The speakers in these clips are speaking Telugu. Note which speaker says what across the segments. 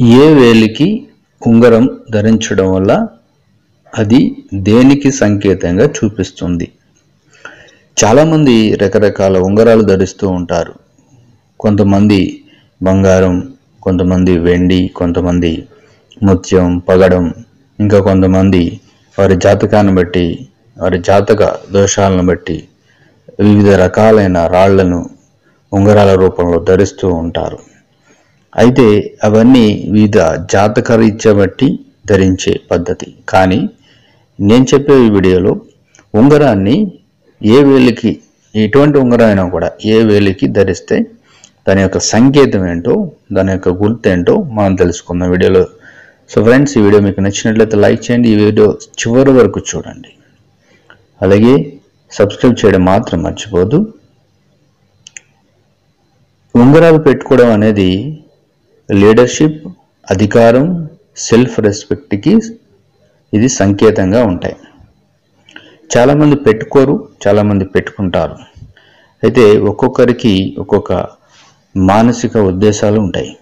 Speaker 1: ఏ వేలికి ఉంగరం ధరించడం వల్ల అది దేనికి సంకేతంగా చూపిస్తుంది? చాలామంది రకరకాల ఉంగరాలు ధరిస్తూ ఉంటారు. కొంతమంది బంగారం కొంతమంది వెండి కొంతమంది ముత్యం పగడం ఇంకా కొంతమంది వారి జాతకాన్ని బట్టి వారి జాతక దోషాలను బట్టి వివిధ రకాలైన రాళ్ళను ఉంగరాల రూపంలో ధరిస్తూ ఉంటారు. అయితే అవన్నీ వివిధ జాతకరీత్యా బట్టి ధరించే పద్ధతి. కానీ నేను చెప్పే ఈ వీడియోలో ఉంగరాన్ని ఏ వేలికి ఎటువంటి ఉంగరం అయినా కూడా ఏ వేలికి ధరిస్తే దాని యొక్క సంకేతం ఏంటో దాని యొక్క గుర్తు ఏంటో మనం తెలుసుకుందాం వీడియోలో. సో ఫ్రెండ్స్ ఈ వీడియో మీకు నచ్చినట్లయితే లైక్ చేయండి. ఈ వీడియో చివరి వరకు చూడండి. అలాగే సబ్స్క్రైబ్ చేయడం మాత్రం మర్చిపోదు. ఉంగరాలు పెట్టుకోవడం అనేది లీడర్షిప్ అధికారం సెల్ఫ్ రెస్పెక్ట్కి ఇది సంకేతంగా ఉంటాయి. చాలామంది పెట్టుకోరు చాలామంది పెట్టుకుంటారు. అయితే ఒక్కొక్కరికి ఒక్కొక్క మానసిక ఉద్దేశాలు ఉంటాయి.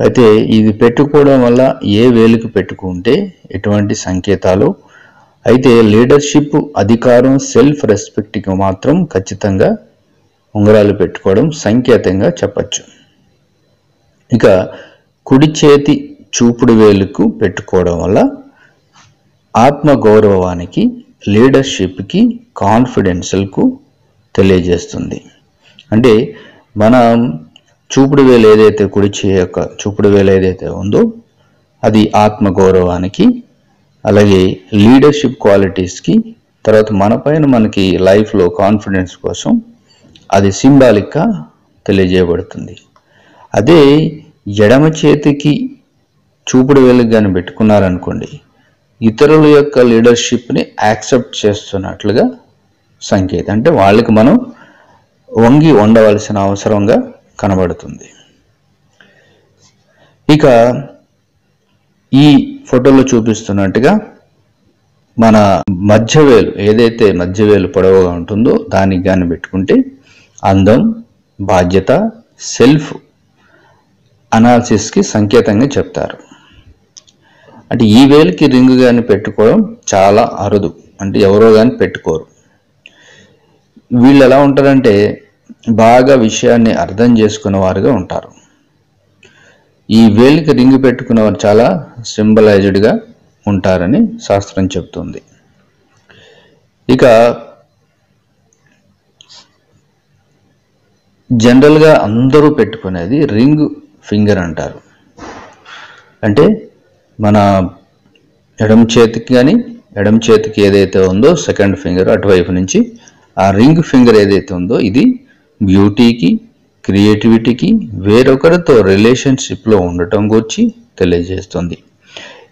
Speaker 1: అయితే ఇది పెట్టుకోవడం వల్ల ఏ వేలుకు పెట్టుకుంటే ఎటువంటి సంకేతాలు? అయితే లీడర్షిప్ అధికారం సెల్ఫ్ రెస్పెక్ట్కి మాత్రం ఖచ్చితంగా ఉంగరాలు పెట్టుకోవడం సంకేతంగా చెప్పచ్చు. ఇక కుడి చేతి చూపుడు వేలుకు పెట్టుకోవడం వల్ల ఆత్మ గౌరవానికి లీడర్షిప్కి కాన్ఫిడెన్షియల్కు తెలియజేస్తుంది. అంటే మనం చూపుడు వేలు ఏదైతే కుడి చేయ యొక్క చూపుడు వేలు ఏదైతే ఉందో అది ఆత్మ గౌరవానికి అలాగే లీడర్షిప్ క్వాలిటీస్కి తర్వాత మన పైన మనకి లైఫ్లో కాన్ఫిడెన్స్ కోసం అది సింబాలిక్గా తెలియజేయబడుతుంది. అదే ఎడమ చేతికి చూపుడు వెలుగు కానీ పెట్టుకున్నారనుకోండి ఇతరుల యొక్క లీడర్షిప్ని యాక్సెప్ట్ చేస్తున్నట్లుగా సంకేతం. అంటే వాళ్ళకి మనం వంగి ఉండవలసిన అవసరంగా కనబడుతుంది. ఇక ఈ ఫోటోలో చూపిస్తున్నట్టుగా మన మధ్యవేలు ఏదైతే మధ్యవేలు పొడవుగా ఉంటుందో దానికి కానీ పెట్టుకుంటే అందం బాధ్యత సెల్ఫ్ అనాలసిస్కి సంకేతంగా చెప్తారు. అంటే ఈ వేలికి రింగ్ కానీ పెట్టుకోవడం చాలా అరుదు. అంటే ఎవరో కానీ పెట్టుకోరు. వీళ్ళు ఎలా ఉంటారంటే బాగా విషయాన్ని అర్థం చేసుకునే వారుగా ఉంటారు. ఈ వేలికి రింగ్ పెట్టుకున్న వారు చాలా సింబలైజ్డ్గా ఉంటారని శాస్త్రం చెప్తుంది. ఇక జనరల్గా అందరూ పెట్టుకునేది రింగ్ ఫింగర్ అంటారు. అంటే మన ఎడమ చేతికి కానీ ఎడమ చేతికి ఏదైతే ఉందో సెకండ్ ఫింగర్ అటువైపు నుంచి ఆ రింగ్ ఫింగర్ ఏదైతే ఉందో ఇది బ్యూటీకి క్రియేటివిటీకి వేరొకరితో రిలేషన్షిప్లో ఉండటం గురించి తెలియజేస్తుంది.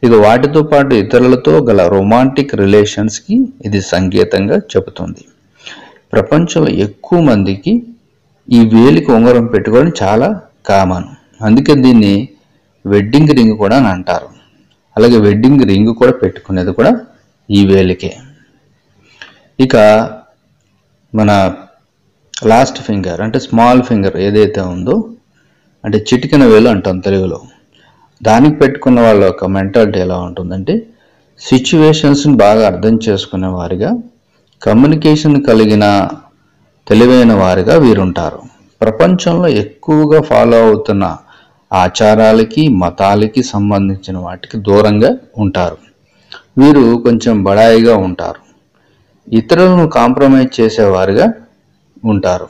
Speaker 1: ఇక వాటితో పాటు ఇతరులతో గల రొమాంటిక్ రిలేషన్స్కి ఇది సంకేతంగా చెబుతుంది. ప్రపంచంలో ఎక్కువ మందికి ఈ వేలికి ఉంగరం పెట్టుకోవడం చాలా కామన్. అందుకే దీన్ని వెడ్డింగ్ రింగ్ కూడా అని అంటారు. అలాగే వెడ్డింగ్ రింగ్ కూడా పెట్టుకునేది కూడా ఈ వేలికే. ఇక మన లాస్ట్ ఫింగర్ అంటే స్మాల్ ఫింగర్ ఏదైతే ఉందో అంటే చిటికిన వేలు అంటాం తెలుగులో. దానికి పెట్టుకున్న వాళ్ళ యొక్క మెంటాలిటీ ఎలా ఉంటుందంటే సిచ్యువేషన్స్ని బాగా అర్థం చేసుకునే వారిగా కమ్యూనికేషన్ కలిగిన తెలివైన వారిగా వీరుంటారు. ప్రపంచంలో ఎక్కువగా ఫాలో అవుతున్న ఆచారాలకి మతాలకి సంబంధించిన వాటికి దూరంగా ఉంటారు. వీరు కొంచెం బడాయిగా ఉంటారు. ఇతరులను కాంప్రమైజ్ చేసేవారుగా ఉంటారు.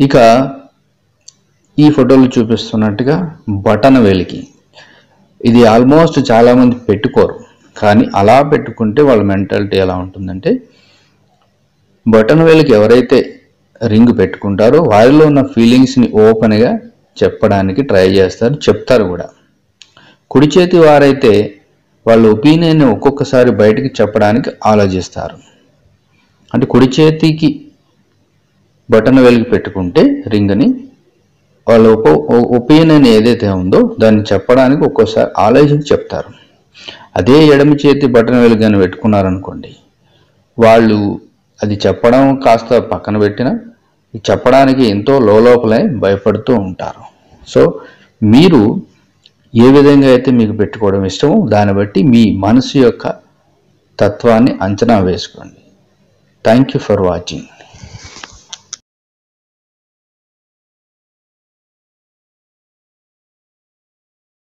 Speaker 1: ఇక ఈ ఫోటోలు చూపిస్తున్నట్టుగా బటన్ వెలికి. ఇది ఆల్మోస్ట్ చాలామంది పెట్టుకోరు. కానీ అలా పెట్టుకుంటే వాళ్ళ మెంటాలిటీ ఎలా ఉంటుందంటే బటన్ వేలికి ఎవరైతే రింగ్ పెట్టుకుంటారో వారిలో ఉన్న ఫీలింగ్స్ని ఓపెన్గా చెప్పడానికి ట్రై చేస్తారు చెప్తారు కూడా. కుడి చేతి వారైతే వాళ్ళ ఒపీనియన్ ఒక్కొక్కసారి బయటికి చెప్పడానికి ఆలోచిస్తారు. అంటే కుడి చేతికి బటన్ వెలిగి పెట్టుకుంటే రింగ్ని వాళ్ళ ఒప ఒపీనియన్ ఏదైతే ఉందో దాన్ని చెప్పడానికి ఒక్కోసారి ఆలోచించి చెప్తారు. అదే ఎడమ చేతి బటన్ వెలుగు కానీ పెట్టుకున్నారనుకోండి వాళ్ళు అది చెప్పడం కాస్త పక్కన పెట్టిన చెప్పడానికి ఎంతో లోపలే భయపడుతూ ఉంటారు. సో మీరు ఏ విధంగా అయితే మీకు పెట్టుకోవడం ఇష్టమో దాన్ని బట్టి మీ మనసు యొక్క తత్వాన్ని అంచనా వేసుకోండి. Thank you for watching